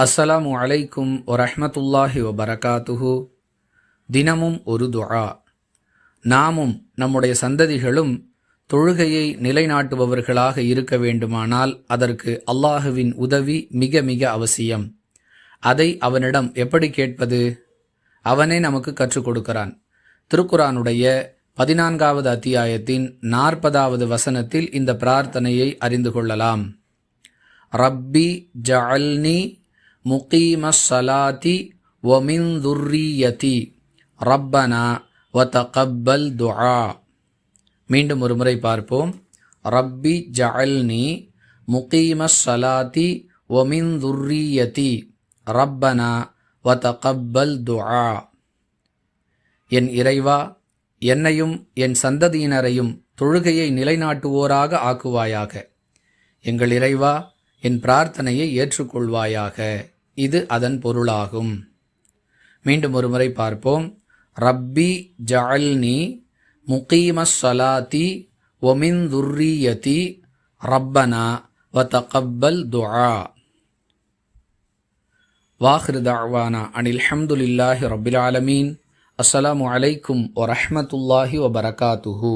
அஸ்ஸலாமு அலைக்கும் வரஹ்மத்துல்லாஹி வபரகாத்துஹு. தினமும் ஒரு துஆ. நாமும் நம்முடைய சந்ததிகளும் தொழுகையை நிலைநாட்டுபவர்களாக இருக்க வேண்டுமானால் அதற்கு அல்லாஹுவின் உதவி மிக மிக அவசியம். அதை அவனிடம் எப்படி கேட்பது? அவனே நமக்கு கற்றுக் கொடுக்கிறான். திருக்குரானுடைய பதினான்காவது அத்தியாயத்தின் நாற்பதாவது வசனத்தில் இந்த பிரார்த்தனையை அறிந்து கொள்ளலாம். ரப்பி ஜஅல்னி முகீமஸ் சலாதி வமின் துர்ரியதி ரப்பனா தகப்பல் துஆ. மீண்டும் ஒரு முறை பார்ப்போம். ரப்பி ஜஅல்னி முகீமஸ் சலாதி வமின் துர்ரியதி ரப்பனா தகப்பல் துஆ. என் இறைவா என்னையும் என் சந்ததியினரையும் தொழுகையை நிலைநாட்டுவோராக ஆக்குவாயாக. எங்கள் இறைவா என் பிரார்த்தனையை ஏற்றுக்கொள்வாயாக. இது அதன் பொருளாகும். மீண்டும் ஒருமுறை பார்ப்போம். ரப்பி ஜஅல்னி முகீமஸ் சலாத்தி ஒமின் துர்ரியதி ரப்பனா வ தகப்பல் துஆ. வாஹ்ருதாவானா தஅவானா அனில் ஹம்துலில்லாஹி ரபில் ஆலமீன். அஸ்ஸலாமு அலைக்கும் வரஹ்மத்துல்லாஹி வபரகாத்துஹு.